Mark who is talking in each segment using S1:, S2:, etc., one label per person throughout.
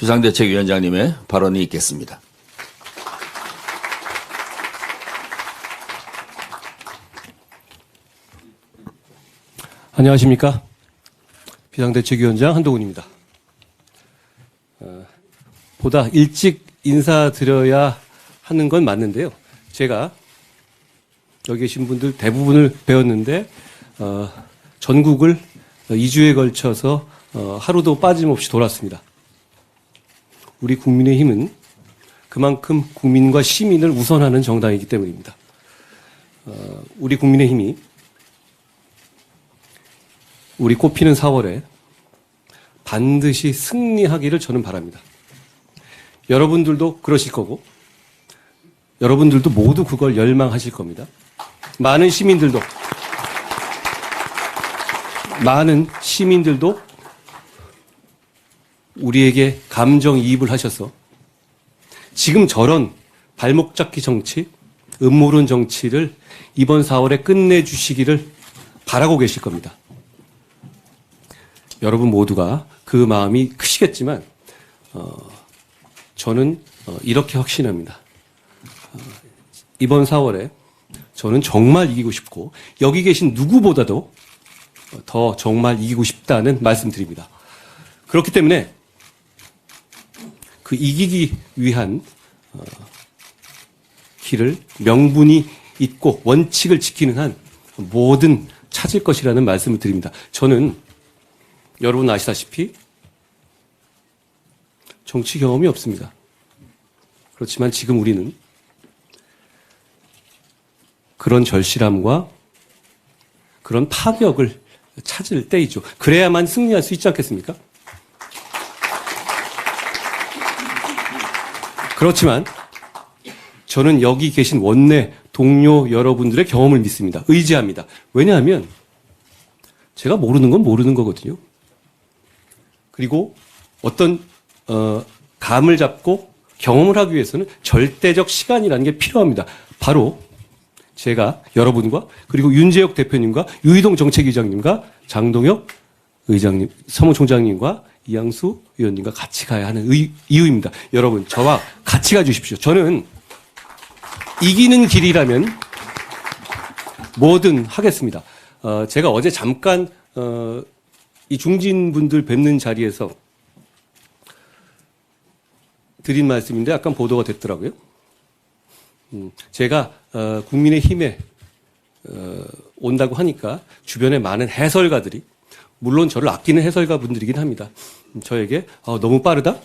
S1: 비상대책위원장님의 발언이 있겠습니다.
S2: 안녕하십니까. 비상대책위원장 한동훈입니다. 어, 보다 일찍 인사드려야 하는 건 맞는데요. 제가 여기 계신 분들 대부분을 배웠는데, 어, 전국을 2주에 걸쳐서 어, 하루도 빠짐없이 돌았습니다. 우리 국민의힘은 그만큼 국민과 시민을 우선하는 정당이기 때문입니다. 어, 우리 국민의힘이 우리 꽃피는 4월에 반드시 승리하기를 저는 바랍니다. 여러분들도 그러실 거고, 여러분들도 모두 그걸 열망하실 겁니다. 많은 시민들도, 많은 시민들도 우리에게 감정이입을 하셔서 지금 저런 발목 잡기 정치, 음모론 정치를 이번 4월에 끝내주시기를 바라고 계실 겁니다. 여러분 모두가 그 마음이 크시겠지만 어, 저는 어, 이렇게 확신합니다. 어, 이번 4월에 저는 정말 이기고 싶고 여기 계신 누구보다도 더 정말 이기고 싶다는 말씀드립니다. 그렇기 때문에 그 이기기 위한 어, 길을 명분이 있고 원칙을 지키는 한 뭐든 찾을 것이라는 말씀을 드립니다. 저는 여러분 아시다시피 정치 경험이 없습니다. 그렇지만 지금 우리는 그런 절실함과 그런 파격을 찾을 때이죠. 그래야만 승리할 수 있지 않겠습니까? 그렇지만 저는 여기 계신 원내 동료 여러분들의 경험을 믿습니다. 의지합니다. 왜냐하면 제가 모르는 건 모르는 거거든요. 그리고 어떤 어, 감을 잡고 경험을 하기 위해서는 절대적 시간이라는 게 필요합니다. 바로 제가 여러분과 그리고 윤재혁 대표님과 유희동 정책위장님과 장동혁 의장님, 사무총장님과 이양수 의원님과 같이 가야 하는 의, 이유입니다. 여러분 저와 같이 가주십시오. 저는 이기는 길이라면 뭐든 하겠습니다. 어, 제가 어제 잠깐 어, 이 중진 분들 뵙는 자리에서 드린 말씀인데 약간 보도가 됐더라고요. 음, 제가 어, 국민의 힘에 어, 온다고 하니까 주변에 많은 해설가들이 물론 저를 아끼는 해설가 분들이긴 합니다. 음, 저에게 어, 너무 빠르다.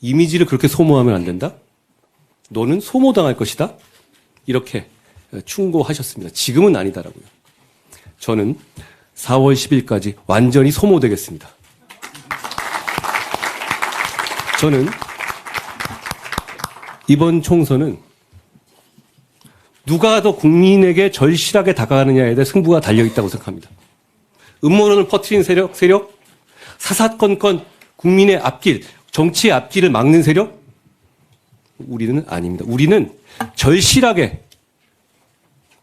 S2: 이미지를 그렇게 소모하면 안 된다. 너는 소모당할 것이다. 이렇게 어, 충고하셨습니다. 지금은 아니다라고요. 저는 4월 10일까지 완전히 소모되겠습니다. 저는 이번 총선은 누가 더 국민에게 절실하게 다가가느냐에 대해 승부가 달려있다고 생각합니다. 음모론을 퍼뜨린 세력, 세력, 사사건건 국민의 앞길, 정치의 앞길을 막는 세력, 우리는 아닙니다. 우리는 절실하게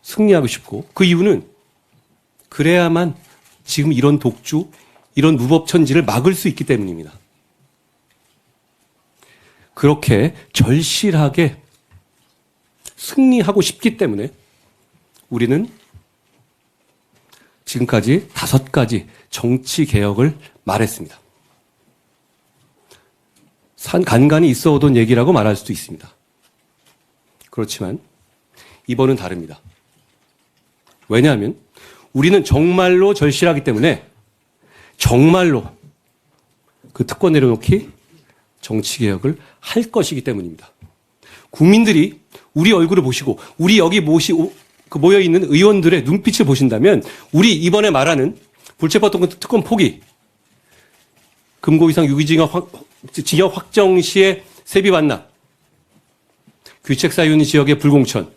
S2: 승리하고 싶고 그 이유는 그래야만 지금 이런 독주, 이런 무법천지를 막을 수 있기 때문입니다. 그렇게 절실하게 승리하고 싶기 때문에 우리는 지금까지 다섯 가지 정치 개혁을 말했습니다. 산 간간히 있어 오던 얘기라고 말할 수도 있습니다. 그렇지만 이번은 다릅니다. 왜냐하면 우리는 정말로 절실하기 때문에 정말로 그 특권 내려놓기 정치 개혁을 할 것이기 때문입니다. 국민들이 우리 얼굴을 보시고 우리 여기 모시 그 모여 있는 의원들의 눈빛을 보신다면 우리 이번에 말하는 불체포 특권 포기, 금고 이상 유기징역 확, 징역 확정 시의 세비 반납, 규책 사유인 지역의 불공천,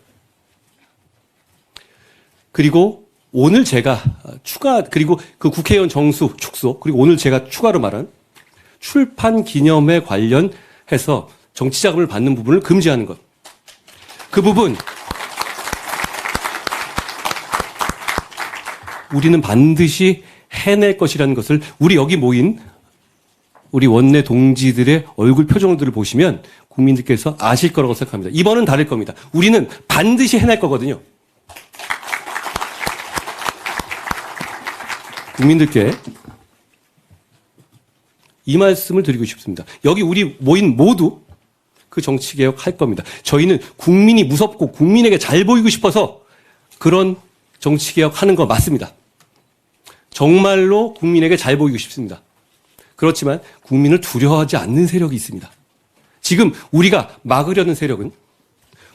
S2: 그리고 오늘 제가 추가 그리고 그 국회의원 정수 축소 그리고 오늘 제가 추가로 말한 출판 기념회 관련해서 정치 자금을 받는 부분을 금지하는 것. 그 부분 우리는 반드시 해낼 것이라는 것을 우리 여기 모인 우리 원내 동지들의 얼굴 표정들을 보시면 국민들께서 아실 거라고 생각합니다. 이번은 다를 겁니다. 우리는 반드시 해낼 거거든요. 국민들께 이 말씀을 드리고 싶습니다. 여기 우리 모인 모두 그 정치 개혁 할 겁니다. 저희는 국민이 무섭고 국민에게 잘 보이고 싶어서 그런 정치 개혁 하는 거 맞습니다. 정말로 국민에게 잘 보이고 싶습니다. 그렇지만 국민을 두려워하지 않는 세력이 있습니다. 지금 우리가 막으려는 세력은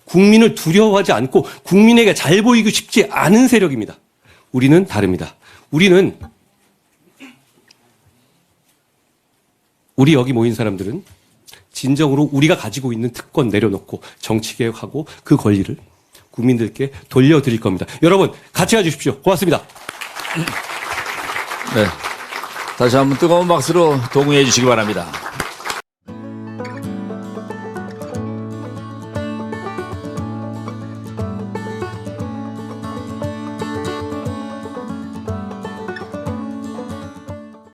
S2: 국민을 두려워하지 않고 국민에게 잘 보이고 싶지 않은 세력입니다. 우리는 다릅니다. 우리는 우리 여기 모인 사람들은 진정으로 우리가 가지고 있는 특권 내려놓고 정치 개혁하고 그 권리를 국민들께 돌려드릴 겁니다. 여러분 같이 가주십시오. 고맙습니다.
S1: 네. 다시 한번 뜨거운 박수로 동의해 주시기 바랍니다.